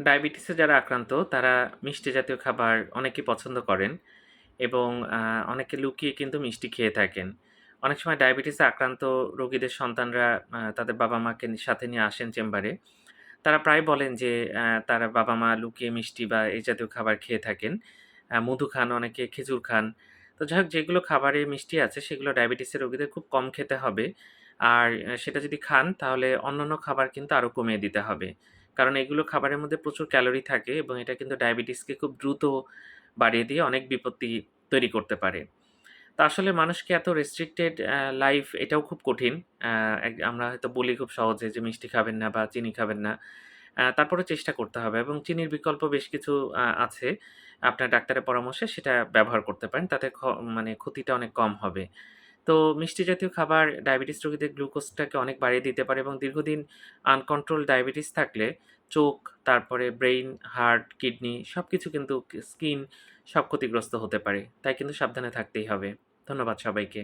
ডায়াবেটিসে যারা আক্রান্ত তারা মিষ্টি জাতীয় খাবার অনেকেই পছন্দ করেন এবং অনেকে লুকিয়ে কিন্তু মিষ্টি খেয়ে থাকেন। অনেক সময় ডায়াবেটিসে আক্রান্ত রোগীদের সন্তানরা তাদের বাবা-মাকে সাথে নিয়ে আসেন চেম্বারে। তারা প্রায় বলেন যে তারা বাবা-মা লুকিয়ে মিষ্টি বা এই জাতীয় খাবার খেয়ে থাকেন। মধু খান, অনেকে খেজুর খান। তো যাই হোক যেগুলো খাবারে মিষ্টি আছে সেগুলো ডায়াবেটিসের রোগীদের খুব কম খেতে হবে। আর সেটা যদি খান তাহলে অন্যান্য খাবার কিন্তু আরও কমিয়ে দিতে হবে। কারণ এগুলো খাবারের মধ্যে প্রচুর ক্যালোরি থাকে এবং এটা কিন্তু ডায়াবেটিসকে খুব দ্রুত বাড়িয়ে দিয়ে অনেক বিপত্তি তৈরি করতে পারে। তা আসলে মানুষকে এত রেস্ট্রিক্টেড লাইফ এটাও খুব কঠিন। আমরা হয়তো বলি খুব সহজে যে মিষ্টি খাবেন না বা চিনি খাবেন না। অ্যা তারপরেও চেষ্টা করতে হবে এবং চিনির বিকল্প বেশ কিছু আছে। আপনার ডাক্তারের পরামর্শে সেটা ব্যবহার করতে পারেন। তাতে মানে ক্ষতিটা অনেক কম হবে। তো মিষ্টি জাতীয় খাবার ডায়াবেটিস রোগীদের গ্লুকোজটাকে অনেক বাড়িয়ে দিতে পারে এবং দীর্ঘদিন আনকন্ট্রোল ডায়াবেটিস থাকলে চোখ, তারপরে ব্রেইন, হার্ট, কিডনি সব কিছু কিন্তু স্কিন সব ক্ষতিগ্রস্ত হতে পারে। তাই কিন্তু সাবধানে থাকতেই হবে। ধন্যবাদ সবাইকে।